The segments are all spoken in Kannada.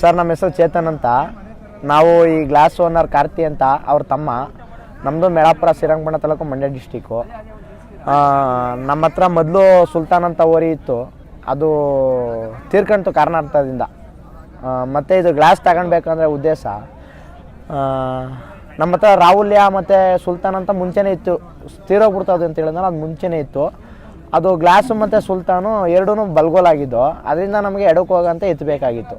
ಸರ್, ನಮ್ಮ ಹೆಸರು ಚೇತನ್ ಅಂತ. ನಾವು ಈ ಗ್ಲಾಸ್ ಓನರ್ ಕಾರ್ತಿ ಅಂತ ಅವ್ರ ತಮ್ಮ. ನಮ್ಮದು ಮೇಳಾಪುರ ಶ್ರೀರಂಗಪಟ್ಟಣ ತಾಲೂಕು ಮಂಡ್ಯ ಡಿಸ್ಟಿಕ್ಕು ನಮ್ಮ ಹತ್ರ ಮೊದಲು ಸುಲ್ತಾನ್ ಅಂತ ಓರಿ ಇತ್ತು. ಅದು ತೀರ್ಕಂತು ಕಾರಣಾರ್ಥದಿಂದ. ಮತ್ತು ಇದು ಗ್ಲಾಸ್ ತಗೊಳ್ಬೇಕಂದ್ರೆ ಉದ್ದೇಶ. ನಮ್ಮ ಹತ್ರ ರಾಹುಲ್ಯ ಮತ್ತು ಸುಲ್ತಾನ್ ಅಂತ ಮುಂಚೆನೇ ಇತ್ತು. ತೀರೋಗ್ಬಿಡ್ತದೆ ಅಂತ ಹೇಳಿದ್ರೆ ಅದು ಮುಂಚೆನೇ ಇತ್ತು. ಅದು ಗ್ಲಾಸು ಮತ್ತು ಸುಲ್ತಾನು ಎರಡೂ ಬಲ್ಗೋಲಾಗಿದ್ದು ಅದರಿಂದ ನಮಗೆ ಎಡಕ್ಕೆ ಹೋಗಂತ ಎತ್ತಬೇಕಾಗಿತ್ತು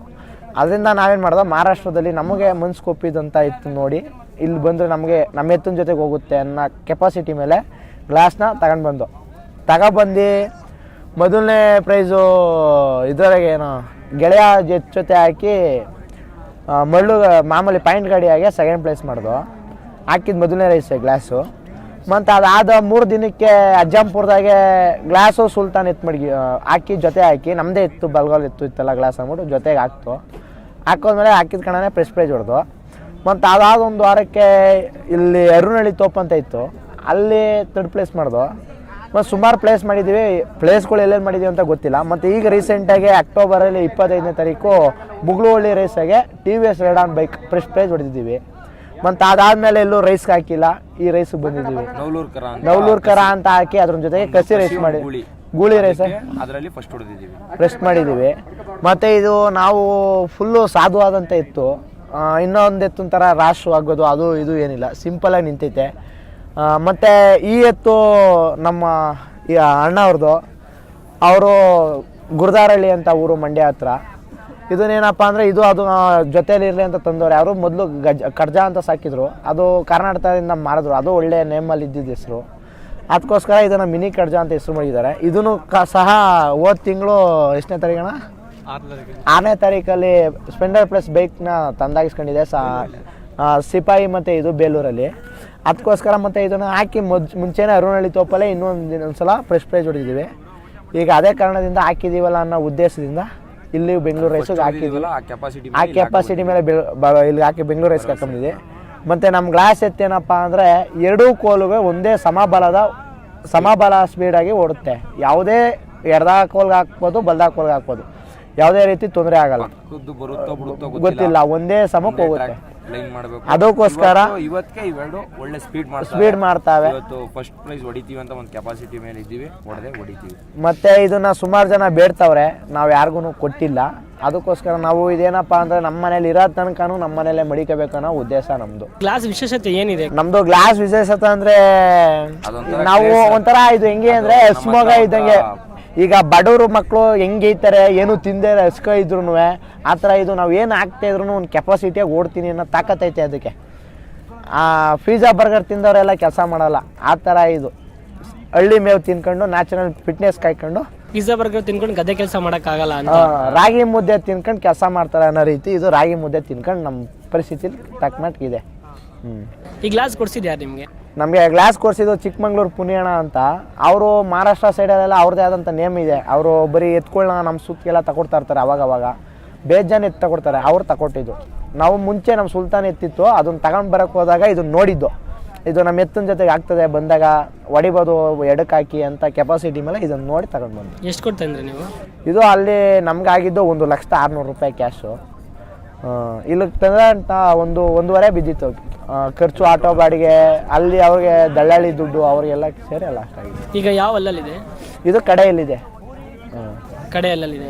ಅದರಿಂದ ನಾವೇನು ಮಾಡ್ದೆ, ಮಹಾರಾಷ್ಟ್ರದಲ್ಲಿ ನಮಗೆ ಮನ್ಸು ಕೊಪ್ಪಿದಂತ ಇತ್ತು ನೋಡಿ. ಇಲ್ಲಿ ಬಂದರೆ ನಮಗೆ, ನಮ್ಮ ಎತ್ತಿನ ಜೊತೆಗೆ ಹೋಗುತ್ತೆ ಅನ್ನೋ ಕೆಪಾಸಿಟಿ ಮೇಲೆ ಗ್ಲಾಸ್ನ ತಗೊಂಡು ಬಂದು. ತಗೊಬಂದು ಮೊದಲನೇ ಪ್ರೈಸು ಇದರಾಗೇನು ಗೆಳೆಯ ಜೊತೆ ಹಾಕಿ ಮಳ್ಳು ಮಾಮೂಲಿ ಪಾಯಿಂಟ್ ಗಾಡಿಯಾಗೆ ಸೆಕೆಂಡ್ ಪ್ಲೇಸ್ ಮಾಡ್ದೋ. ಹಾಕಿದ ಮೊದಲನೇ ರೈಸ್ ಗ್ಲಾಸು ಮತ್ತು ಅದಾದ ಮೂರು ದಿನಕ್ಕೆ ಅಜ್ಜಂಪುರದಾಗೆ ಗ್ಲಾಸು ಸುಲ್ತಾನ್ ಎತ್ತು ಮಡ್ಗಿ ಹಾಕಿ, ಜೊತೆ ಹಾಕಿ ನಮ್ಮದೇ ಇತ್ತು, ಬಲ್ಗಾಲ್ ಇತ್ತು ಇತ್ತಲ್ಲ ಗ್ಲಾಸ್ ಅಂದ್ಬಿಟ್ಟು ಜೊತೆಗೆ ಹಾಕ್ತು. ಹಾಕೋದ್ಮೇಲೆ ಹಾಕಿದ ಕಣನೇ ಪ್ರೆಸ್ ಪ್ರೈಜ್ ಹೊಡೆದು. ಮತ್ತು ಅದಾದ ಒಂದು ವಾರಕ್ಕೆ ಇಲ್ಲಿ ಅರುಣಳ್ಳಿ ತೋಪ್ ಅಂತ ಇತ್ತು. ಅಲ್ಲಿ ತರ್ಡ್ ಪ್ಲೇಸ್ ಮಾಡ್ದು. ಮತ್ತು ಸುಮಾರು ಪ್ಲೇಸ್ ಮಾಡಿದ್ದೀವಿ ಪ್ಲೇಸ್ಗಳು ಎಲ್ಲೆಲ್ಲಿ ಮಾಡಿದ್ದೀವಿ ಅಂತ ಗೊತ್ತಿಲ್ಲ. ಮತ್ತು ಈಗ ರೀಸೆಂಟಾಗಿ ಅಕ್ಟೋಬರಲ್ಲಿ ಇಪ್ಪತ್ತೈದನೇ ತಾರೀಕು Bugluvalli ರೇಸಾಗೆ T V S Radeon on bike first prize ಹೊಡೆದಿದ್ದೀವಿ. ಮತ್ತು ಅದಾದಮೇಲೆ ಎಲ್ಲೂ ರೈಸ್ಗೆ ಹಾಕಿಲ್ಲ. ಈ ರೈಸ್ಗೆ ಬಂದಿದ್ದೀವಿ. ನವಲೂರ್ ಕರ ಅಂತ ಹಾಕಿ. ಅದ್ರ ಜೊತೆಗೆ ಕಸಿ ರೈಸ್ ಮಾಡಿ ಗೂಳಿ. ರೈಸ್ ಅದರಲ್ಲಿ ಫಸ್ಟ್ ಹೊಡೆದಿದ್ದೀವಿ. ರೆಸ್ಟ್ ಮಾಡಿದ್ದೀವಿ. ಮತ್ತು ಇದು ನಾವು ಫುಲ್ಲು ಸಾಧುವಾದಂಥ ಇತ್ತು ಇನ್ನೊಂದು ಎತ್ತಿನ ಥರ ರಾಶ್ ಆಗೋದು ಅದು ಇದು ಏನಿಲ್ಲ. ಸಿಂಪಲಾಗಿ ನಿಂತೈತೆ. ಮತ್ತು ಈ ಎತ್ತು ನಮ್ಮ ಈ ಅಣ್ಣ ಅವ್ರದ್ದು. ಅವರು ಗುರುದಾರಳ್ಳಿ ಅಂತ ಊರು ಮಂಡ್ಯ ಹತ್ರ. ಇದನ್ನೇನಪ್ಪ ಅಂದರೆ ಇದು ಅದು ಜೊತೆಯಲ್ಲಿರಲಿ ಅಂತ ತಂದವ್ರು. ಯಾರು ಮೊದಲು ಗಜ ಕಡ್ಜ ಅಂತ ಸಾಕಿದ್ರು. ಅದು ಕರ್ನಾಟಕದಿಂದ ಮಾರಿದ್ರು. ಅದು ಒಳ್ಳೆಯ ನೇಮಲ್ಲಿ ಇದ್ದಿದ್ದ ಹೆಸರು. ಅದಕ್ಕೋಸ್ಕರ ಇದನ್ನು ಮಿನಿ ಕಡ್ಜ ಅಂತ ಹೆಸರು ಮಾಡಿದ್ದಾರೆ. ಇದನ್ನು ಕ ಸಹ ಹೋದ ತಿಂಗಳು ಎಷ್ಟನೇ ತಾರೀಕಣ ಆರನೇ ತಾರೀಕಲ್ಲಿ ಸ್ಪೆಂಡರ್ ಪ್ಲಸ್ ಬೈಕ್ನ ತಂದಾಗಿಸ್ಕೊಂಡಿದೆ ಸಿಪಾಯಿ ಮತ್ತು ಇದು ಬೇಲೂರಲ್ಲಿ. ಅದಕ್ಕೋಸ್ಕರ ಮತ್ತು ಇದನ್ನು ಹಾಕಿ ಮೊದ್ ಮುಂಚೆನೇ ಅರುಣಹಳ್ಳಿ ತೋಪಲ್ಲೇ ಇನ್ನೊಂದು ಇನ್ನೊಂದು ಸಲ ಫ್ರೆಶ್ ಪ್ರೈಸ್ ಹೊಡೆದಿದ್ದೀವಿ. ಈಗ ಅದೇ ಕಾರಣದಿಂದ ಹಾಕಿದ್ದೀವಲ್ಲ ಅನ್ನೋ ಉದ್ದೇಶದಿಂದ ಇಲ್ಲಿ ಬೆಂಗಳೂರು ರೈಸಿಗೆ ಹೊಡೆದಿದ್ದೀವಲ್ಲ ಆ ಕೆಪಾಸಿಟಿ ಆ ಕೆಪಾಸಿಟಿ ಮೇಲೆ ಇಲ್ಲಿ ಹಾಕಿ ಬೆಂಗಳೂರು ರೈಸ್ಗೆ ಹಾಕೊಂಡಿದ್ದೆ ಮತ್ತು ನಮ್ಮ ಗ್ಲಾಸ್ ಎತ್ತೇನಪ್ಪ ಅಂದರೆ ಎರಡೂ ಕೋಲುಗೆ ಒಂದೇ ಸಮಬಲದ ಸಮಬಲ ಸ್ಪೀಡಾಗಿ ಓಡುತ್ತೆ. ಯಾವುದೇ ಎಡದ ಕೋಲ್ಗೆ ಹಾಕ್ಬೋದು ಬಲ್ದಾ ಕೋಲ್ಗೆ ಹಾಕ್ಬೋದು. ಯಾವುದೇ ರೀತಿ ತೊಂದರೆ ಆಗಲ್ಲ. ಖುದ್ದು ಬರುತ್ತೋ ಬಿಡುತ್ತೋ ಗೊತ್ತಿಲ್ಲ. ಒಂದೇ ಸಮಕ್ಕೆ ಹೋಗುತ್ತೆ. ಲೈನ್ ಮಾಡಬೇಕು. ಅದಕ್ಕೋಸ್ಕರ ಇವತ್ತಿಗೆ ಇವೆರಡು ಒಳ್ಳೆ ಸ್ಪೀಡ್ ಮಾಡ್ತಾರೆ ಸ್ಪೀಡ್ ಮಾಡ್ತಾವೆ. ಇವತ್ತು ಫಸ್ಟ್ ಪ್ರೈಸ್ ಹೊಡಿತೀವಿ ಅಂತ ಒಂದು ಕೆಪಾಸಿಟಿ ಮೇಲೆ ಇದ್ದೀವಿ ಹೊಡೆದೇ ಹೊಡಿತೀವಿ. ಮತ್ತೆ ಇದನ್ನ ಸುಮಾರು ಜನ ಬೇಡ್ತಾವ್ರೆ ನಾವು ಯಾರಿಗೂ ಕೊಟ್ಟಿಲ್ಲ. ಅದಕ್ಕೋಸ್ಕರ ನಾವು ಇದೇನಪ್ಪ ಅಂದ್ರೆ ನಮ್ಮ ಮನೇಲಿ ಇರೋ ತನಕನೂ ನಮ್ಮ ಮನೇಲೆ ಮಡಿಕೋಬೇಕು ಅನ್ನೋ ಉದ್ದೇಶ ನಮ್ಮದು ಗ್ಲಾಸ್ ವಿಶೇಷತೆ ಏನಿದೆ? ನಮ್ದು ಗ್ಲಾಸ್ ವಿಶೇಷತೆ ಅಂದ್ರೆ ನಾವು ಒಂಥರ ಇದು ಹೆಂಗೆ ಅಂದ್ರೆ ಸುಮಗ ಇದ್ದಂಗೆ ಈಗ ಬಡವರು ಮಕ್ಕಳು ಹೆಂಗೈತಾರೆ ಏನು ತಿಂದೆ ಹಸ್ಕ ಇದ್ರು ಆ ಥರ ಇದು ನಾವು ಏನು ಹಾಕ್ತಾ ಇದ್ರು ಒಂದು ಕೆಪಾಸಿಟಿಯಾಗಿ ಓಡ್ತೀನಿ ಅನ್ನೋ ತಾಕತ್ತೈತೆ ಅದಕ್ಕೆ. ಆ ಬರ್ಗರ್ ತಿಂದವರೆಲ್ಲ ಕೆಲಸ ಮಾಡಲ್ಲ ಆ ಥರ ಇದು. ಹಳ್ಳಿ ಮೇವು ತಿನ್ಕೊಂಡು ನ್ಯಾಚುರಲ್ ಫಿಟ್ನೆಸ್ ಕಾಯ್ಕೊಂಡು. ಪಿಜ್ಜಾ ಬರ್ಗರ್ ತಿನ್ಕೊಂಡು ಗದ್ದೆ ಕೆಲಸ ಮಾಡೋಕ್ಕಾಗಲ್ಲ ಅಂತ. ರಾಗಿ ಮುದ್ದೆ ತಿನ್ಕೊಂಡು ಕೆಲಸ ಮಾಡ್ತಾರೆ ಅನ್ನೋ ರೀತಿ ಇದು ರಾಗಿ ಮುದ್ದೆ ತಿನ್ಕೊಂಡು ನಮ್ಮ ಪರಿಸ್ಥಿತಿ ತಕ್ಕ ಇದೆ. ಹ್ಞೂ ಈ ಗ್ಲಾಸ್ ಕೊಡ್ಸಿದ್ಯಾ ನಿಮ್ಗೆ? ನಮಗೆ ಗ್ಲಾಸ್ ಕೋರ್ಸಿದ್ದು ಚಿಕ್ಕಮಂಗ್ಳೂರು ಪುಣ್ಯಣ ಅಂತ. ಅವರು ಮಹಾರಾಷ್ಟ್ರ ಸೈಡಲ್ಲೆಲ್ಲ ಅವ್ರದ್ದೇ ಆದಂಥ ನೇಮ್ ಇದೆ. ಅವರು ಬರೀ ಎತ್ಕೊಳ್ಳ ನಮ್ಮ ಸುತ್ತಿಗೆಲ್ಲ ತಗೊಡ್ತಾ ಇರ್ತಾರೆ ಅವಾಗ ಅವಾಗ. ಬೇಜಾನ್ ಎತ್ತು ತಗೊಡ್ತಾರೆ ಅವ್ರು ತಗೊಟ್ಟಿದ್ದು. ನಾವು ಮುಂಚೆ ನಮ್ಮ ಸುಲ್ತಾನ್ ಎತ್ತಿತ್ತು ಅದನ್ನ ತಗೊಂಡು ಬರೋಕ್ಕೆ ಹೋದಾಗ ಇದನ್ನು ನೋಡಿದ್ದು. ಇದು ನಮ್ಮ ಎತ್ತಿನ ಜೊತೆಗೆ ಆಗ್ತದೆ ಬಂದಾಗ ಹೊಡಿಬೋದು ಎಡಕ್ಕೆ ಹಾಕಿ ಅಂತ ಕೆಪಾಸಿಟಿ ಮೇಲೆ ಇದನ್ನು ನೋಡಿ ತಗೊಂಡು ಬಂದು ಎಷ್ಟು ಕೊಡ್ತಾ ನೀವು? ಇದು ಅಲ್ಲಿ ನಮಗಾಗಿದ್ದು ಒಂದು ಲಕ್ಷದ ಆರುನೂರು ರೂಪಾಯಿ ಕ್ಯಾಶು ಇಲ್ಲಿಗೆ ತಂದ್ರೆ ಅಂತ ಒಂದು ಒಂದೂವರೆ ಬಿದ್ದಿತ್ತು ಖರ್ಚು ಆಟೋ ಬಾಡಿಗೆ ಅಲ್ಲಿ ಅವ್ರಿಗೆ ದಳ್ಳಾಳಿ ದುಡ್ಡು ಅವ್ರಿಗೆಲ್ಲ ಸೇರಿ ಎಲ್ಲ ಅಷ್ಟಾಗಿದೆ ಈಗ ಯಾವ ಅಲ್ಲಲ್ಲಿದೆ? ಇದು ಕಡೆಯಲ್ಲಿದೆ.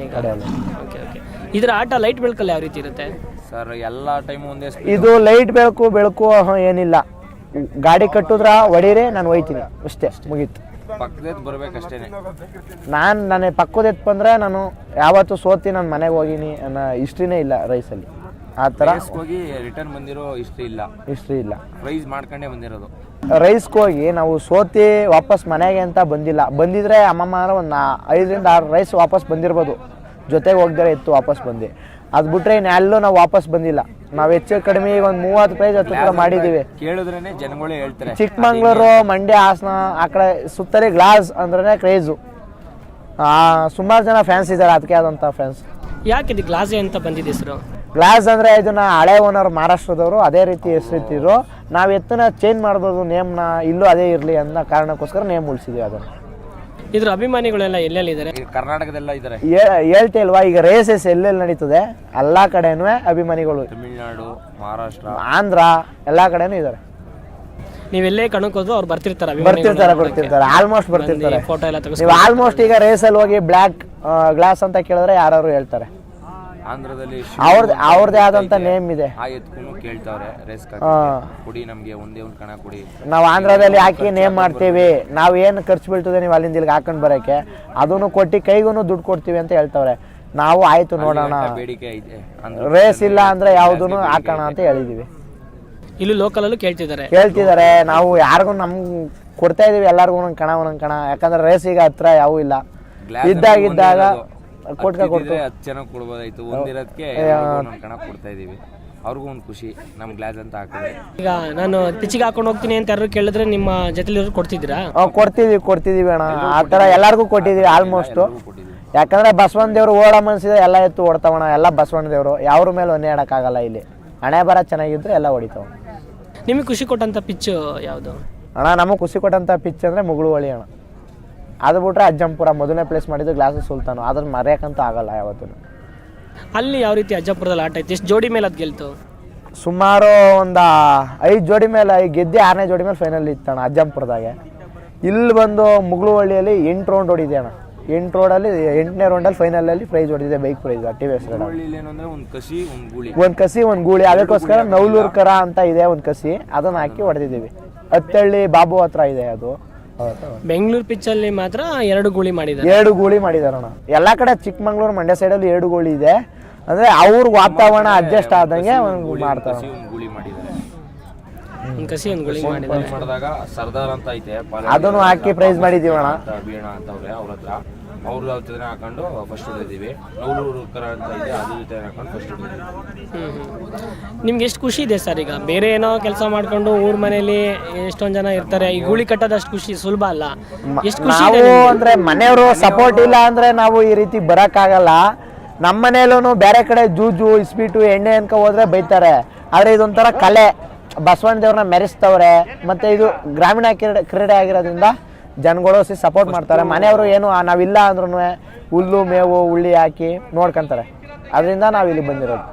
ಈಗ? ಕಡೆಯಲ್ಲಿ. Okay okay. ಇದರ ಆಟ ಲೈಟ್ ಬೆಳಕಲ್ಲಿ ಯಾವ ರೀತಿ ಇರುತ್ತೆ? ಸರ್ ಎಲ್ಲ ಟೈಮ್ ಒಂದೇ ಇದು ಲೈಟ್ ಬೆಳಕು ಬೆಳಕು ಏನಿಲ್ಲ. ಗಾಡಿ ಕಟ್ಟಿದ್ರ ಹೊಡೀರಿ ನಾನು ಹೋಯ್ತೀನಿ ಅಷ್ಟೇ ಮುಗೀತು. ಪಕ್ಕದ ಬರ್ಬೇಕಷ್ಟೇ ನಾನು ನನಗೆ ಪಕ್ಕದ ಎತ್ತು ಬಂದರೆ ನಾನು ಯಾವತ್ತು ಸೋತಿ ನಾನು ಮನೆಗೆ ಹೋಗಿನಿ ಅನ್ನೋ ಹಿಸ್ಟ್ರಿನೇ ಇಲ್ಲ ರೈಸಲ್ಲಿ. ಆ ಥರ ಹೋಗಿ ರಿಟರ್ನ್ ಬಂದಿರೋ ಇಷ್ಟ ಇಲ್ಲ. ಹಿಸ್ಟ್ರಿ ಇಲ್ಲ. ಪ್ರೈಸ್ ಮಾಡ್ಕೊಂಡೇ ಬಂದಿರೋದು. ರೈಸ್ಗೆ ಹೋಗಿ ನಾವು ಸೋತಿ ವಾಪಸ್ ಮನೆಗೆ ಅಂತ ಬಂದಿಲ್ಲ. ಬಂದಿದ್ರೆ ಅಮ್ಮಮ್ಮ ಒಂದು ಐದರಿಂದ ಆರು ರೈಸ್ ವಾಪಸ್ ಬಂದಿರ್ಬೋದು. ಜೊತೆಗೆ ಹೋಗ್ದರೆ ಇತ್ತು ವಾಪಸ್ ಬಂದು. ಅದು ಬಿಟ್ರೆ ಇನ್ನೆಲ್ಲೂ ನಾವು ವಾಪಸ್ ಬಂದಿಲ್ಲ. ನಾವು ಹೆಚ್ಚು ಕಡಿಮೆ ಈಗ ಒಂದು ಮೂವತ್ತು ಪ್ರೈಸ್ ಹತ್ತು ಕೂಡ ಮಾಡಿದ್ದೀವಿ ಕೇಳಿದ್ರೇನೆ ಜನಗಳೇ ಹೇಳ್ತಾರೆ. ಚಿಕ್ಕಮಂಗ್ಳೂರು ಮಂಡ್ಯ ಹಾಸನ ಆ ಕಡೆ ಸುತ್ತಲೇ ಗ್ಲಾಸ್ ಅಂದ್ರೆ ಕ್ರೇಜು ಸುಮಾರು ಜನ ಫ್ಯಾನ್ಸ್ ಇದ್ದಾರೆ ಅದಕ್ಕೆ ಆದಂಥ ಫ್ಯಾನ್ಸ್ ಯಾಕೆ ಇದು ಗ್ಲಾಸೆ ಅಂತ ಬಂದಿದೆ ಗ್ಲಾಸ್ ಅಂದರೆ ಇದನ್ನ ಹಳೆ ಓನರ್ ಮಹಾರಾಷ್ಟ್ರದವರು ಅದೇ ರೀತಿ ಹೆಸರಿಟ್ಟಿದ್ರು. ನಾವು ಎತ್ತನ ಚೇಂಜ್ ಮಾಡ್ಬೋದು ನೇಮ್ನ ಇಲ್ಲೂ ಅದೇ ಇರಲಿ ಅನ್ನೋ ಕಾರಣಕ್ಕೋಸ್ಕರ ನೇಮ್ ಉಳಿಸಿದ್ವಿ ಅದನ್ನು. ಇದ್ರ ಅಭಿಮಾನಿಗಳೆಲ್ಲ ಎಲ್ಲೆಲ್ಲಿದ್ದಾರೆ ಕರ್ನಾಟಕದೆಲ್ಲ ಇದ್ದಾರೆ ಹೇಳ್ತೇಲ್ವಾ ಈಗ ರೇಸಸ್ ಎಲ್ಲೆಲ್ಲಿ ನಡೀತದೆ? ಎಲ್ಲ ಕಡೆನೂ ಅಭಿಮಾನಿಗಳು. ತಮಿಳುನಾಡು ಮಹಾರಾಷ್ಟ್ರ. ಆಂಧ್ರ ಎಲ್ಲ ಕಡೆನೂ ಇದ್ದಾರೆ ನೀವೆಲ್ಲೇ ಕಣಕ್ಕೋದ್ರು ಅವ್ರು ಬರ್ತಿರ್ತಾರೆ ಬರ್ತಿರ್ತಾರೆ ಬರ್ತಿರ್ತಾರೆ ಆಲ್ಮೋಸ್ಟ್ ಬರ್ತಿರ್ತಾರೆ. ಫೋಟೋ ಎಲ್ಲ ನೀವು ಆಲ್ಮೋಸ್ಟ್ ಈಗ ರೇಸಲ್ಲಿ ಹೋಗಿ ಬ್ಲ್ಯಾಕ್ ಗ್ಲಾಸ್ ಅಂತ ಕೇಳಿದ್ರೆ ಯಾರು ಹೇಳ್ತಾರೆ. ಆಂಧ್ರದಲ್ಲಿ ಅವ್ರದ್ದು ಅವ್ರದ್ದೇ ಆದಂಥ ನೇಮ್ ಇದೆ. ಆ ಎತ್ಕೊಂಡು ಕೇಳ್ತಾವ್ರೆ ರೇಸ್. ಕೊಡಿ ನಮ್ಗೆ ಒಂದೇ ಒಂದು ಕಣ ಕೊಡಿ. ನಾವು ಆಂಧ್ರದಲ್ಲಿ ಹಾಕಿ ನೇಮ್ ಮಾಡ್ತೀವಿ. ನಾವು ಏನು ಖರ್ಚು ಬೀಳ್ತದೆ ನೀವು ಅಲ್ಲಿಂದ ಇಲ್ಲಿಗೆ ಹಾಕೊಂಡು ಬರೋಕ್ಕೆ ಅದನ್ನು ಕೊಟ್ಟು ಕೈಗೂ ದುಡ್ಡು ಕೊಡ್ತೀವಿ ಅಂತ ಹೇಳ್ತವ್ರೆ. ನಾವು ಆಯ್ತು ನೋಡೋಣ. ಬೇಡಿಕೆ ಐತೆ ಆಂಧ್ರ ರೇಸ್ ಇಲ್ಲ ಅಂದ್ರೆ ಯಾವುದೂ ಹಾಕೋಣ ಅಂತ ಹೇಳಿದ್ದೀವಿ ಇಲ್ಲಿ ಲೋಕಲಲ್ಲೂ ಕೇಳ್ತಿದ್ದಾರೆ. ಕೇಳ್ತಿದ್ದಾರೆ. ನಾವು ಯಾರಿಗೂ ನಮ್ಗೆ ಕೊಡ್ತಾ ಇದೀವಿ. ಎಲ್ಲರಿಗೂ ಒಂದೊಂದು ಕಣ ಒಂದೊಂದು ಕಣ. ಯಾಕಂದ್ರೆ ರೇಸ್ ಈಗ ಹತ್ರ ಯಾವೂ ಇಲ್ಲ. Glass ಇದ್ದಾಗಿದ್ದಾಗ ಕೊಟ್ಕ ಹತ್ತು ಕೊಡ್ತು. ಇದ್ದಿದ್ರೆ ಹತ್ತು ಜನ ಕೊಡ್ಬೋದಾಯ್ತು. ಒಂದಿರೋದಕ್ಕೆ ಕಣ ಕೊಡ್ತಾ ಇದೀವಿ. ಅವ್ರಿಗೂ ಒಂದು ಖುಷಿ. ನಮ್ಮ ಗ್ಲಾಸ್ ಅಂತ ಹಾಕಿದ್ರೆ ಈಗ ನಾನು ಪಿಚ್ಚಿಗೆ ಹಾಕೊಂಡು ಹೋಗ್ತೀನಿ ಅಂತ ಯಾರು ಕೇಳಿದ್ರೆ ನಿಮ್ಮ ಜೊತೆಲಿರೋರು ಕೊಡ್ತಿದ್ದೀರಾ? ಕೊಡ್ತಿದೀವಿ ಕೊಡ್ತಿದೀವಿ ಅಣ್ಣ. ಆ ಥರ ಎಲ್ಲರಿಗೂ ಕೊಟ್ಟಿದ್ದೀವಿ ಆಲ್ಮೋಸ್ಟು ಯಾಕಂದ್ರೆ ಬಸವಣ್ಣ ದೇವ್ರು ಓಡ ಮನಸ್ಸಿದ ಎಲ್ಲ ಎತ್ತು ಓಡ್ತಾವಣ ಎಲ್ಲ ಬಸವಣ್ಣ ದೇವರು. ಯಾವ್ರ ಮೇಲೆ ಒಂದೇ ಆಡೋಕ್ಕಾಗಲ್ಲ ಇಲ್ಲಿ. ಹಣೆ ಬರ ಚೆನ್ನಾಗಿದ್ರೆ ಎಲ್ಲ ಹೊಡಿತಾವ. ನಿಮಗೆ ಖುಷಿ ಕೊಟ್ಟಂಥ ಪಿಚ್ ಯಾವುದು? ಅಣ್ಣ ನಮಗೆ ಖುಷಿ ಕೊಟ್ಟಂಥ ಪಿಚ್ ಅಂದರೆ ಮುಗುಳುವಳಿ ಅಣ್ಣ. ಅದು ಬಿಟ್ರೆ ಅಜ್ಜಂಪುರ ಮೊದಲನೇ ಪ್ಲೇಸ್ ಮಾಡಿದ್ದು ಗ್ಲಾಸ್ ಸುಲ್ತಾನು ಅದನ್ನು ಮರೆಯೋಕ್ಕಂತೂ ಆಗಲ್ಲ ಯಾವತ್ತೂ ಅಲ್ಲಿ ಯಾವ ರೀತಿ ಅಜ್ಜಂಪುರದಲ್ಲಿ ಆಟ ಇತ್ತು ಎಷ್ಟು ಜೋಡಿ ಮೇಲೆ ಅದು ಗೆಲ್ತು? ಸುಮಾರು ಒಂದು ಐದು ಜೋಡಿ ಮೇಲೆ ಐದು ಗೆದ್ದೆ ಆರನೇ ಜೋಡಿ ಮೇಲೆ ಫೈನಲ್ ಇತ್ತಣ್ಣ ಅಜ್ಜಂಪುರದಾಗೆ. ಇಲ್ಲಿ ಬಂದು ಮುಗುಳುವಳ್ಳಿಯಲ್ಲಿ ಎಂಟು ರೌಂಡ್ ಹೊಡಿದೆ ಅಣ್ಣ. ಎಂಟು ರೌಂಡಲ್ಲಿ ಎಂಟನೇ ರೌಂಡಲ್ಲಿ ಫೈನಲಲ್ಲಿ ಪ್ರೈಸ್ ಹೊಡೆದಿದೆ bike prize T V S ಒಂದು ಕಸಿ ಒಂದು ಗೂಳಿ. ಒಂದು ಕಸಿ ಒಂದು ಗೂಳಿ. ಅದಕ್ಕೋಸ್ಕರ ನವಲೂರು ಕರ ಅಂತ ಇದೆ ಒಂದು ಕಸಿ. ಅದನ್ನು ಹಾಕಿ ಹೊಡೆದಿದ್ದೀವಿ. ಹತ್ತಳ್ಳಿ ಬಾಬು ಹತ್ರ ಇದೆ ಅದು. ಬೆಂಗಳೂರು ಪಿಚ್ ಅಲ್ಲಿ ಮಾತ್ರ ಎರಡು ಗುಳಿ ಮಾಡಿದ್ದಾರೆ. ಎರಡು ಗೂಳಿ ಮಾಡಿದಾರಣ್ಣ. ಎಲ್ಲಾ ಕಡೆ ಚಿಕ್ಕಮಂಗ್ಳೂರು ಮಂಡ್ಯ ಅಲ್ಲಿ ಎರಡು ಗೂಳಿ ಇದೆ. ಅಂದ್ರೆ ಅವ್ರ ವಾತಾವರಣ ಅಡ್ಜಸ್ಟ್ ಆದಂಗೆ ಒಂದು ಮಾಡ್ತಾರೆ. ಕಸಿ ಒಂದು ಗೂಳಿ ಮಾಡಿದ್ದಾರೆ. ಒಂದು ಕಸಿ ಒಂದು ಗುಳಿ ಮಾಡಿದ್ದಾರೆ. Prize ಮಾಡಿದಾಗ ಸರ್ದಾರ್ ಅಂತ ಐತೆ ಅದನ್ನು ಹಾಕಿ ಪ್ರೈಸ್ ಮಾಡಿದೀವಣ್ಣ ಬೀಣ ಅಂತವ್ರೆ ಅವ್ರ ಹತ್ರ. ಅವ್ರ ಜೊತೆ ಹಾಕೊಂಡು ಫಸ್ಟ್ ಹೊಡೆದಿವಿ ನೂರು ಕರ ಅಂತ ಇದೆ ಅದ್ರ ಜೊತೆ ಹಾಕೊಂಡು ಫಸ್ಟ್ ಹೊಡೆದಿವಿ ನಿಮ್ಗೆ ಎಷ್ಟು ಖುಷಿ ಇದೆ ಸರ್ ಈಗ? ಬೇರೆ ಏನೋ ಕೆಲಸ ಮಾಡ್ಕೊಂಡು ಊರ್ ಮನೇಲಿ ಎಷ್ಟೊಂದ್ ಜನ ಇರ್ತಾರೆ ಈ ಗೂಳಿ ಕಟ್ಟೋದಷ್ಟು ಖುಷಿ ಸುಲಭ ಅಲ್ಲ? ಎಷ್ಟು ಖುಷಿ ಇದೆ ನಾವು ಅಂದ್ರೆ ಮನೆಯವರು ಸಪೋರ್ಟ್ ಇಲ್ಲ ಅಂದ್ರೆ ನಾವು ಈ ರೀತಿ ಬರಕ್ಕಾಗಲ್ಲ. ನಮ್ಮ ಮನೇಲೂ ಬೇರೆ ಕಡೆ ಜೂಜು ಇಸ್ಪೀಟು ಎಣ್ಣೆ ಅನ್ಕ ಹೋದ್ರೆ ಬೈತಾರೆ. ಆದ್ರೆ ಇದೊಂಥರ ಕಲೆ. ಬಸವಣ್ಣ ದೇವ್ರನ್ನ ಮೆರೆಸ್ತವ್ರೆ. ಮತ್ತೆ ಇದು ಗ್ರಾಮೀಣ ಕ್ರೀಡೆ ಕ್ರೀಡೆ ಆಗಿರೋದ್ರಿಂದ ಜನಗಳು ಸಿ ಸಪೋರ್ಟ್ ಮಾಡ್ತಾರೆ. ಮನೆಯವರು ಏನು ನಾವಿಲ್ಲ ಅಂದ್ರೂ ಹುಲ್ಲು ಮೇವು ಹುಳ್ಳಿ ಹಾಕಿ ನೋಡ್ಕೊಂತಾರೆ. ಅದರಿಂದ ನಾವು ಇಲ್ಲಿ ಬಂದಿರೋದು.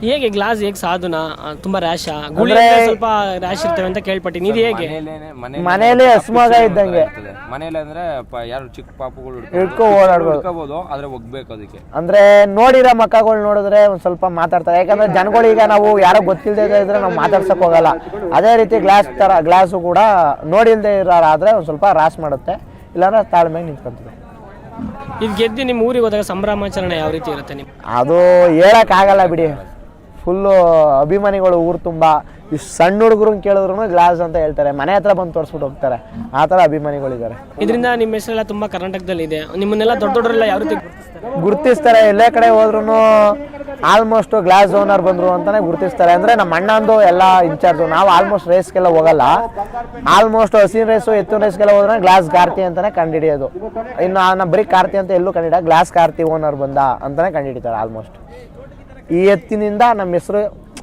ಹೇಗೆ ಗ್ಲಾಸ್ ಹೇಗೆ ಸಾಧುನ? ತುಂಬಾ ರ್ಯಾಶ ಗುಳಿ ಅಂದ್ರೆ- ಸ್ವಲ್ಪ ರ್ಯಾಶ್ ಇರ್ತವೆ ಅಂತ ಕೇಳ್ಪಟ್ಟಿನಿ. ಇದು ಹೇಗೆ? ಮನೇಲೇನೆ ಮನೆ ಮನೇಲಿ ಹಸ್ಮಗ ಇದ್ದಂಗೆ. ಮನೇಲಿ ಅಂದ್ರೆ ಪ- ಯಾರು ಚಿಕ್ಕ ಪಾಪುಗಳು ಹಿಡ್ಕೊ ಓಡಾಡ್ಬೋದು. ಹಿಡ್ಕೋಬಹುದು ಆದ್ರೆ ಒಗ್ಬೇಕು ಅದಕ್ಕೆ. ಅಂದ್ರೆ ನೋಡಿರೋ ಮಕ್ಕಗಳು ನೋಡಿದ್ರೆ ಒಂದ್ ಸ್ವಲ್ಪ ಮಾತಾಡ್ತಾರೆ. ಯಾಕಂದ್ರೆ ಜನಗಳು ಈಗ ನಾವು ಯಾರೋ ಗೊತ್ತಿಲ್ಲದೆ ಇದ್ರೆ ನಾವು ಮಾತಾಡ್ಸಕ್ ಹೋಗಲ್ಲ. ಅದೇ ರೀತಿ ಗ್ಲಾಸ್ ತರ ಗ್ಲಾಸು ಕೂಡ ನೋಡಿಲ್ದೇ ಇರೋರಾದ್ರೆ ಒಂದ್ ಸ್ವಲ್ಪ ರಾಸ್ ಮಾಡುತ್ತೆ. ಇಲ್ಲಾಂದ್ರೆ ತಾಳ್ಮೆಗೆ ನಿಂತ್ಕೊಂತದೆ. ಇದು ಗೆದ್ದು ನಿಮ್ಮ ಊರಿಗೆ ಹೋದಾಗ ಸಂಭ್ರಮಾಚರಣೆ ಯಾವ ರೀತಿ ಇರುತ್ತೆ ನಿಮ್ಗೆ? ಅದು ಹೇಳಕ್ ಆಗಲ್ಲ ಬಿಡಿ. ಫುಲ್ಲು ಅಭಿಮಾನಿಗಳು ಊರು ತುಂಬ. ಈ ಸಣ್ಣ ಹುಡುಗರು ಕೇಳಿದ್ರು ಗ್ಲಾಸ್ ಅಂತ ಹೇಳ್ತಾರೆ. ಮನೆ ಹತ್ರ ಬಂದು ತೋರಿಸ್ಬಿಟ್ಟು ಹೋಗ್ತಾರೆ. ಆ ಥರ ಅಭಿಮಾನಿಗಳಿದ್ದಾರೆ ಇದರಿಂದ ನಿಮ್ಮ ಹೆಸರೆಲ್ಲ ತುಂಬ ಕರ್ನಾಟಕದಲ್ಲಿ ಇದೆ ನಿಮ್ಮನ್ನೆಲ್ಲ ದೊಡ್ಡ ದೊಡ್ಡರೆಲ್ಲ ಯಾವ ರೀತಿ? ಗುರ್ತಿಸ್ತಾರೆ? ಎಲ್ಲೇ ಕಡೆ ಹೋದ್ರು ಆಲ್ಮೋಸ್ಟ್ ಗ್ಲಾಸ್ ಓನರ್ ಬಂದರು ಅಂತಾನೆ ಗುರುತಿಸ್ತಾರೆ. ಅಂದ್ರೆ ನಮ್ಮ ಅಣ್ಣಂದು ಎಲ್ಲ ಇನ್ಚಾರ್ಜು ನಾವು ಆಲ್ಮೋಸ್ಟ್ ರೇಸ್ಗೆಲ್ಲ ಹೋಗಲ್ಲ. ಆಲ್ಮೋಸ್ಟ್ ಹಸಿನ ರೇಸು ಎತ್ತಿನ ರೇಸ್ಗೆಲ್ಲ ಹೋದ್ರೆ ಗ್ಲಾಸ್ ಕಾರ್ತಿ ಅಂತಾನೆ ಕಂಡಿಡಿಯೋದು. ಇನ್ನು ನಮ್ಮ ಬರೀ ಕಾರ್ತಿ ಅಂತ ಎಲ್ಲೂ ಕಂಡಿಡ, ಗ್ಲಾಸ್ ಕಾರ್ತಿ ಓನರ್ ಬಂದ ಅಂತಾನೆ ಕಂಡಿಡಿತಾರೆ ಆಲ್ಮೋಸ್ಟ್ ಈ ಎತ್ತಿನಿಂದ ನಮ್ಮ ಹೆಸರು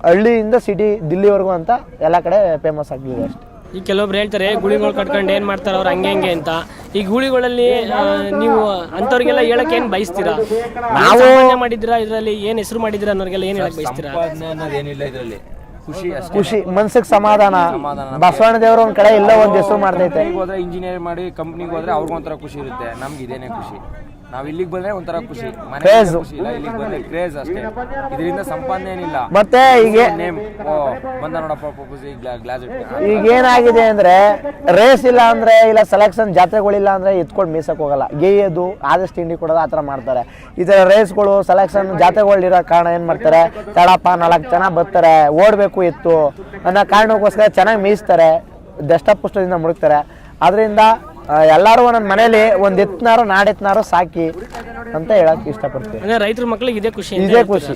ಹಳ್ಳಿಯಿಂದ ಸಿಟಿ ದಿಲ್ಲಿವರೆಗೂ ಅಂತ ಎಲ್ಲ ಕಡೆ ಫೇಮಸ್ ಆಗಿದೆ ಅಷ್ಟೇ. ಈ ಕೆಲವೊಬ್ರು ಹೇಳ್ತಾರೆ ಗುಳಿಗಳು ಕಟ್ಕೊಂಡು ಏನು ಮಾಡ್ತಾರೆ ಅವ್ರು ಹಂಗೆ ಹಂಗೆ ಅಂತ. ಈ ಗುಳಿಗಳಲ್ಲಿ ನೀವು ಅಂಥವ್ರಿಗೆಲ್ಲ ಹೇಳಕ್ ಏನು ಬಯಸ್ತೀರಾ? ನಾವು ಮಾಡಿದ್ರ ಮಾಡಿದ್ದೀರಾ? ಇದರಲ್ಲಿ ಏನು ಹೆಸರು ಮಾಡಿದ್ದೀರಾ ಅನ್ನೋರಿಗೆಲ್ಲ ಏನು ಹೇಳಕ್ ಬಯಸ್ತೀರಾ? ಏನಿಲ್ಲ ಇದ್ರಲ್ಲಿ. ಖುಷಿ ಖುಷಿ ಮನ್ಸಿಗೆ ಸಮಾಧಾನ. ಬಸವಣ್ಣ ದೇವರ ಒಂದ್ ಕಡೆ ಎಲ್ಲ ಒಂದ್ ಹೆಸರು ಮಾಡ್ತೈತೆ. ಹೋದ್ರೆ ಇಂಜಿನಿಯರ್ ಮಾಡಿ ಕಂಪ್ನಿಗೆ ಹೋದ್ರೆ ಅವ್ರಿಗೊಂಥರ ಖುಷಿ ಇರುತ್ತೆ. ನಮ್ಗೆ ಇದೇನೆ ಖುಷಿ. ನಾವ್ ಇಲ್ಲಿಗೆ ಬಂದ್ರೆ ಒಂಥರ ಖುಷಿ. ಮನೆ Craze. ಖುಷಿ ಇಲ್ಲ ಇಲ್ಲಿಗೆ ಬಂದ್ರೆ ಕ್ರೇಜ್ ಅಷ್ಟೇ. ಇದರಿಂದ ಸಂಪಾದನೆ ಏನಿಲ್ಲ. ಮತ್ತೆ ಈಗ ನೇಮ್ ಓ ಬಂದ ನೋಡಪ್ಪ ಪಪ್ಪುಸಿ ಗ್ಲಾಸ್ ಈಗ ಏನಾಗಿದೆ ಅಂದ್ರೆ ರೇಸ್ ಇಲ್ಲ ಅಂದ್ರೆ ಇಲ್ಲ ಸೆಲೆಕ್ಷನ್ ಜಾತ್ರೆಗಳಿಲ್ಲ ಅಂದ್ರೆ ಎತ್ಕೊಂಡು ಮೀಸಕ್ ಹೋಗಲ್ಲ. ಗೇಯೋದು ಆದಷ್ಟು ತಿಂಡಿ ಕೊಡೋದು ಆ ಥರ ಮಾಡ್ತಾರೆ. ಈ ಥರ ರೇಸ್ಗಳು ಸೆಲೆಕ್ಷನ್ ಜಾತ್ರೆಗಳಿರೋ ಕಾರಣ ಏನು ಮಾಡ್ತಾರೆ? ತಡಪ್ಪ ನಾಲ್ಕು ಜನ ಬರ್ತಾರೆ ಓಡಬೇಕು ಎತ್ತು ಅನ್ನೋ ಕಾರಣಕ್ಕೋಸ್ಕರ ಚೆನ್ನಾಗಿ ಮೀಸ್ತಾರೆ ದಷ್ಟಪುಷ್ಟದಿಂದ ಮುಡುಕ್ತಾರೆ ಅದರಿಂದ ಎಲ್ಲರೂ ಒಂದೊಂದು ಮನೇಲಿ ಒಂದು ಎತ್ನಾರು ನಾಡೆತ್ತನಾರು ಸಾಕಿ ಅಂತ ಹೇಳಕ್ ಇಷ್ಟಪಡ್ತೀವಿ ಅಂದ್ರೆ ರೈತರ ಮಕ್ಳಿಗೆ ಇದೇ ಖುಷಿ ಅಂತ ಇದೇ ಹೇಳ್ತೀರಾ? ಖುಷಿ.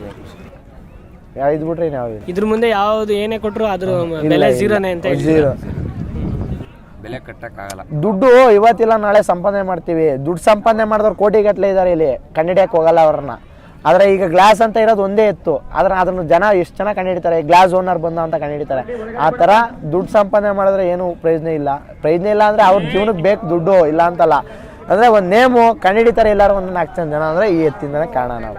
ಇದ್ ಬಿಟ್ರೆ ನಾವು ಇದ್ರ ಮುಂದೆ ಯಾವ್ದು ಏನೇ ಕೊಟ್ರು ಅದ್ರ ಬೆಲೆ ಜೀರೋನೇ ಅಂತ ಹೇಳ್ತೀರಾ? ಜೀರೋ ಬೆಲೆ ಕಟ್ಟಕ್ಕಾಗಲ್ಲ. ದುಡ್ಡು ಇವತ್ತಿಲ್ಲ ನಾಳೆ ಸಂಪಾದನೆ ಮಾಡ್ತೀವಿ. ದುಡ್ಡು ಸಂಪಾದನೆ ಮಾಡಿದವ್ರು ಕೋಟಿಗಟ್ಟಲೆ ಇದ್ದಾರೆ ಇಲ್ಲಿ. ಕಂಡಿಡಿಯಕ್ಕೆ ಹೋಗಲ್ಲ ಅವ್ರನ್ನ. ಆದರೆ ಈಗ ಗ್ಲಾಸ್ ಅಂತ ಇರೋದು ಒಂದೇ ಎತ್ತು. ಆದ್ರೆ ಅದನ್ನು ಜನ ಎಷ್ಟು ಚೆನ್ನಾಗಿ ಕಂಡುಹಿಡಿತಾರೆ ಗ್ಲಾಸ್ ಓನರ್ ಬಂದ ಅಂತ ಕಂಡುಹಿಡಿತಾರೆ ಆ ಥರ ದುಡ್ಡು ಸಂಪಾದನೆ ಮಾಡಿದ್ರೆ ಏನು ಪ್ರಯೋಜನ ಇಲ್ಲ. ಪ್ರಯೋಜನ ಇಲ್ಲ ಅಂದರೆ ಅವ್ರ ಜೀವನಕ್ಕೆ ಬೇಕು ದುಡ್ಡು ಇಲ್ಲ ಅಂತಲ್ಲ. ಅಂದರೆ ಒಂದು ನೇಮು ಕಂಡುಹಿಡಿತಾರೆ ಎಲ್ಲರೂ ಒಂದು ನಾಲ್ಕು ಜನ ಜನ ಅಂದರೆ ಈ ಎತ್ತಿಂದನೇ ಕಾರಣ ನಾವು.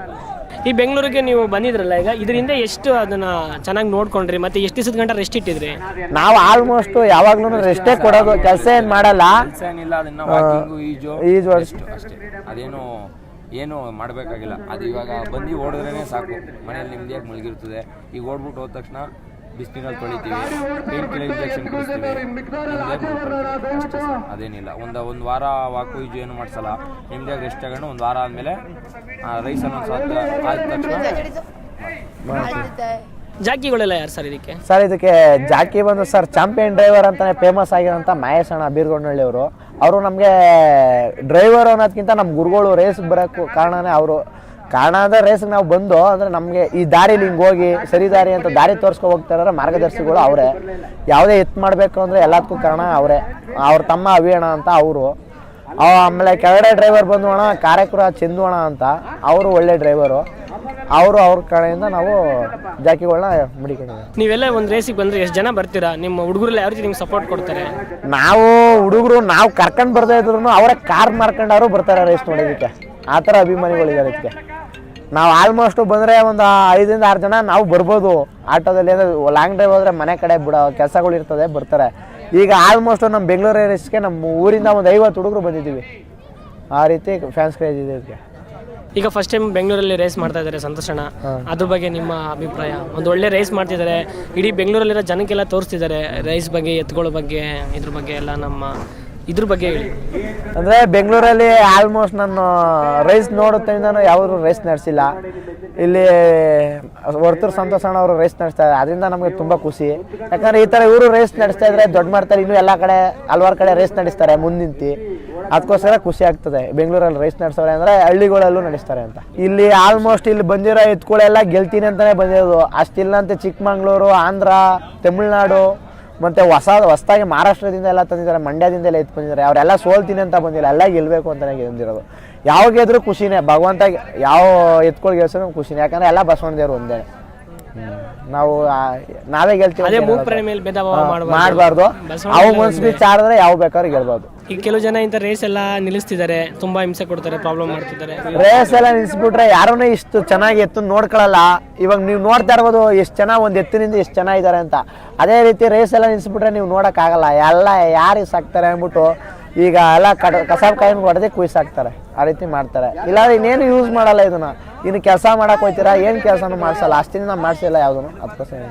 ಈ ಬೆಂಗಳೂರಿಗೆ ನೀವು ಬಂದಿದ್ರಲ್ಲ ಈಗ ಇದರಿಂದ ಎಷ್ಟು ಅದನ್ನ ಚೆನ್ನಾಗಿ ನೋಡ್ಕೊಂಡ್ರಿ? ಮತ್ತೆ ಎಷ್ಟು ದಿವಸದ ಗಂಟ ರೆಸ್ಟ್ ಇಟ್ಟಿದ್ರಿ? ನಾವು ಆಲ್ಮೋಸ್ಟ್ ಯಾವಾಗ್ಲೂ ರೆಸ್ಟೇ ಕೊಡೋದು. ಕೆಲಸ ಏನು ಮಾಡಲ್ಲ. ಕೆಲಸ ಏನಿಲ್ಲ ಅದನ್ನ ವಾಕಿಂಗು ಈಜು ಈಜು ಅಷ್ಟು. ಅಷ್ಟೇ. ಅದೇನು ಏನು ಮಾಡಬೇಕಾಗಿಲ್ಲ. ಅದು ಇವಾಗ ಬಂದು ಓಡಿದ್ರೇ ಸಾಕು. ಮನೇಲಿ ನೆಮ್ಮದಿಯಾಗಿ ಮುಳುಗಿರ್ತದೆ? ಈಗ ಓಡ್ಬಿಟ್ಟು ಹೋದ ತಕ್ಷಣ ಬಿಸಿನೀರಲ್ಲಿ ತೊಳಿತೀವಿ. ಪೇನ್ ಕಿಲ್ಲರ್ ಇಂಜೆಕ್ಷನ್ ಅದೇನಿಲ್ಲ. ಒಂದು ಒಂದು ವಾರ ವಾಕು ಈಜು ಏನು ಮಾಡಿಸಲ್ಲ. ನೆಮ್ಮದಿಯಾಗಿ ರೆಸ್ಟ್ ತಗೊಂಡು ಒಂದು ವಾರ ಆದಮೇಲೆ ರೈಸ್ ಅನ್ನೋ ಆದ ತಕ್ಷಣ ಜಾಕಿಗಳೆಲ್ಲ ಯಾರು ಸರ್ ಇದಕ್ಕೆ? ಸರ್, ಇದಕ್ಕೆ ಜಾಕಿ ಬಂದು ಸರ್ ಚಾಂಪಿಯನ್ ಡ್ರೈವರ್ ಅಂತಾನೆ ಫೇಮಸ್ ಆಗಿರೋಂಥ ಮಹೇಶ್ ಅಣ್ಣ ಬೀರ್ಗೊಂಡಳ್ಳಿ ಅವರು. ಅವರು ನಮಗೆ ಡ್ರೈವರ್ ಅನ್ನೋದಕ್ಕಿಂತ ನಮ್ಮ ಗುರುಗಳು ರೇಸ್ ಬರೋಕ್ಕೂ ಕಾರಣನೇ ಅವರು. ಕಾರಣ ಅಂದರೆ ರೇಸ್ಗೆ ನಾವು ಬಂದು, ಅಂದರೆ ನಮಗೆ ಈ ದಾರಿಲಿ ಹಿಂಗೆ ಹೋಗಿ, ಸರಿ ದಾರಿ ಅಂತ ದಾರಿ ತೋರಿಸ್ಕೊ ಹೋಗ್ತಾರ ಮಾರ್ಗದರ್ಶಿಗಳು ಅವರೇ. ಯಾವುದೇ ಎತ್ತು ಮಾಡಬೇಕು ಅಂದರೆ ಎಲ್ಲದಕ್ಕೂ ಕಾರಣ ಅವರೇ. ಅವ್ರ ತಮ್ಮ ಅವಿಯಣ ಅಂತ ಅವರು. ಆಮೇಲೆ ಕೆಳಗಡೆ ಡ್ರೈವರ್ ಬಂದು ಅಣ್ಣ ಕಾರ್ಯಕ್ರಮ ಚೆಂದು ಅಣ್ಣ ಅಂತ. ಅವರು ಒಳ್ಳೆ ಡ್ರೈವರು ಅವರು ಅವ್ರ ಕಡೆಯಿಂದ ನಾವು ಜಾಕಿಗಳನ್ನ ಮಡಿಕೊಂಡಿದ್ದೀವಿ. ನೀವೆಲ್ಲ ಒಂದು ರೇಸಿಗೆ ಬಂದ್ರೆ ಎಷ್ಟು ಜನ ಬರ್ತೀರಾ? ನಿಮ್ಮ ಹುಡುಗರೆಲ್ಲ ಯಾವ ರೀತಿ ನಿಮ್ಗೆ ಸಪೋರ್ಟ್ ಕೊಡ್ತಾರೆ? ನಾವು ಹುಡುಗರು ನಾವು ಕರ್ಕೊಂಡು ಬರ್ತಾ ಇದ್ರು ಅವರೇ ಕಾರ್ ಮಾರ್ಕೊಂಡವರು ಬರ್ತಾರೆ ರೇಸ್ ನೋಡೋದಕ್ಕೆ. ಆ ಥರ ಅಭಿಮಾನಿಗಳಿದ್ದಾರೆ ಇದಕ್ಕೆ. ನಾವು ಆಲ್ಮೋಸ್ಟ್ ಬಂದರೆ ಒಂದು ಐದರಿಂದ ಆರು ಜನ ನಾವು ಬರ್ಬೋದು. ಆಟೋದಲ್ಲಿ ಅಂದರೆ ಲಾಂಗ್ ಡ್ರೈವ್ ಹೋದರೆ ಮನೆ ಕಡೆ ಬಿಡೋ ಕೆಲಸಗಳು ಇರ್ತದೆ ಬರ್ತಾರೆ. ಈಗ ಆಲ್ಮೋಸ್ಟ್ ನಮ್ಮ ಬೆಂಗಳೂರು ರೇಸ್ಗೆ ನಮ್ಮ ಊರಿಂದ ಒಂದು ಐವತ್ತು ಹುಡುಗರು ಬಂದಿದ್ದೀವಿ. ಆ ರೀತಿ ಫ್ಯಾನ್ಸ್ ಕ್ರೇಜ್ ಇದೆ ಇದಕ್ಕೆ. ಈಗ ಫಸ್ಟ್ ಟೈಮ್ ಬೆಂಗಳೂರಲ್ಲಿ ರೇಸ್ ಮಾಡ್ತಾ ಇದ್ದಾರೆ ಸಂತೋಷಣ ಅದ್ರ ಬಗ್ಗೆ ನಿಮ್ಮ ಅಭಿಪ್ರಾಯ? ಒಂದು ಒಳ್ಳೆ ರೇಸ್ ಮಾಡ್ತಿದ್ದಾರೆ. ಇಡೀ ಬೆಂಗಳೂರಲ್ಲಿರೋ ಜನಕ್ಕೆಲ್ಲ ತೋರಿಸ್ತಿದ್ದಾರೆ ರೇಸ್ ಬಗ್ಗೆ ಎತ್ಕೊಳ್ಳೋ ಬಗ್ಗೆ ಇದ್ರ ಬಗ್ಗೆ ಎಲ್ಲ ನಮ್ಮ ಇದ್ರ ಬಗ್ಗೆ ಹೇಳಿ. ಅಂದರೆ ಬೆಂಗಳೂರಲ್ಲಿ ಆಲ್ಮೋಸ್ಟ್ ನಾನು ರೇಸ್ ನೋಡುತ್ತೇನೆ ನಾನು ರೇಸ್ ನಡೆಸಿಲ್ಲ. ಇಲ್ಲಿ ವರ್ತೂರು ಸಂತೋಷ ಅಣ್ಣ ಅವರು ರೇಸ್ ನಡೆಸ್ತಾರೆ ಅದರಿಂದ ನಮಗೆ ತುಂಬ ಖುಷಿ. ಯಾಕಂದ್ರೆ ಈ ಥರ ಇವರು ರೇಸ್ ನಡೆಸ್ತಾ ಇದ್ರೆ ದೊಡ್ಡ ಮಾಡ್ತಾರೆ ಇನ್ನೂ ಎಲ್ಲ ಕಡೆ, ಹಲ್ವಾರು ಕಡೆ ರೇಸ್ ನಡೆಸ್ತಾರೆ ಮುಂದಿಂತಿ. ಅದಕ್ಕೋಸ್ಕರ ಖುಷಿ ಆಗ್ತದೆ. ಬೆಂಗಳೂರಲ್ಲಿ ರೇಸ್ ನಡೆಸೋರೆ ಅಂದರೆ ಹಳ್ಳಿಗಳಲ್ಲೂ ನಡೆಸ್ತಾರೆ ಅಂತ. ಇಲ್ಲಿ ಆಲ್ಮೋಸ್ಟ್ ಇಲ್ಲಿ ಬಂದಿರೋ ಎತ್ಗಳೆಲ್ಲ ಗೆಲ್ತೀನಿ ಅಂತಲೇ ಬಂದಿರೋದು. ಅಷ್ಟಿಲ್ಲ ಅಂತ ಚಿಕ್ಕಮಂಗ್ಳೂರು, ಆಂಧ್ರ, ತಮಿಳ್ನಾಡು ಮತ್ತೆ ಹೊಸ, ಹೊಸದಾಗಿ ಮಹಾರಾಷ್ಟ್ರದಿಂದ ಎಲ್ಲ ತಂದಿದ್ದಾರೆ, ಮಂಡ್ಯದಿಂದ ಎಲ್ಲ ಎತ್ತು ಬಂದಿದ್ದಾರೆ. ಅವರೆಲ್ಲ ಸೋಲ್ತೀನಿ ಅಂತ ಬಂದಿಲ್ಲ. ಎಲ್ಲ ಗೆಲ್ಲಬೇಕು ಅಂತಲೇ ಬಂದಿರೋದು ಯಾವ ಗೆದ್ರು ಖುಷಿನೇ. ಭಗವಂತ ಯಾವ ಎತ್ಕೊಳ್ ಗೆಲ್ಸೋ ಖುಷಿನೇ. ಯಾಕಂದ್ರೆ ಎಲ್ಲ ಬಸವಣ್ಣ ದೇವ್ರು ಒಂದೇ. ನಾವು ನಾವೇ ಗೆಲ್ತೀವಿ ಅದೇ ಮೇಲೆ ಭೇದ ಭಾವ ಮಾಡಬಾರ್ದು. ಅವು ಮನ್ಸು ಬಿಚ್ಚ ಆಡಿದ್ರೆ ಯಾವ ಬೇಕಾದ್ರೂ ಗೆಲ್ಬೋದು. ಈಗ ಕೆಲವು ಜನ ಇಂಥ ರೇಸ್ ಎಲ್ಲ ನಿಲ್ಲಿಸ್ತಿದ್ದಾರೆ ತುಂಬಾ ಹಿಂಸೆ ಕೊಡ್ತಾರೆ ಪ್ರಾಬ್ಲಮ್ ಮಾಡ್ತಿದ್ದಾರೆ. ರೇಸ್ ಎಲ್ಲ ನಿಲ್ಸ್ಬಿಟ್ರೆ ಯಾರನ್ನೂ ಇಷ್ಟು ಚೆನ್ನಾಗಿ ಎತ್ತು ನೋಡ್ಕೊಳ್ಳಲ್ಲ ಇವಾಗ ನೀವು ನೋಡ್ತಾ ಇರ್ಬೋದು ಎಷ್ಟು ಜನ ಒಂದ್ ಎತ್ತಿನಿಂದ ಎಷ್ಟು ಜನ ಇದ್ದಾರೆ ಅಂತ. ಅದೇ ರೀತಿ ರೇಸ್ ಎಲ್ಲ ನಿಲ್ಸ್ಬಿಟ್ರೆ ನೀವು ನೋಡೋಕ್ಕಾಗಲ್ಲ. ಎಲ್ಲ ಯಾರು ಸಾಕ್ತಾರೆ ಅಂದ್ಬಿಟ್ಟು ಈಗ ಎಲ್ಲ ಕಡ ಕಸಾಬ್ ಕಾಯಿನ ಹೊಡೆದೇ ಕುಯ್ಸಾಕ್ತಾರೆ. ಆ ರೀತಿ ಮಾಡ್ತಾರೆ. ಇಲ್ಲಾಂದ್ರೆ ಇನ್ನೇನು ಯೂಸ್ ಮಾಡಲ್ಲ ಇದನ್ನ. ಇನ್ನು ಕೆಲಸ ಮಾಡಕ್ಕೆ ಹೋಗ್ತೀರಾ? ಏನು ಕೆಲಸನೂ ಮಾಡಿಸಲ್ಲ? ಅಷ್ಟಿಂದ ಮಾಡಿಸಿಲ್ಲ ಯಾವುದನ್ನು ಅದಕ್ಕೋಸ್ಕರ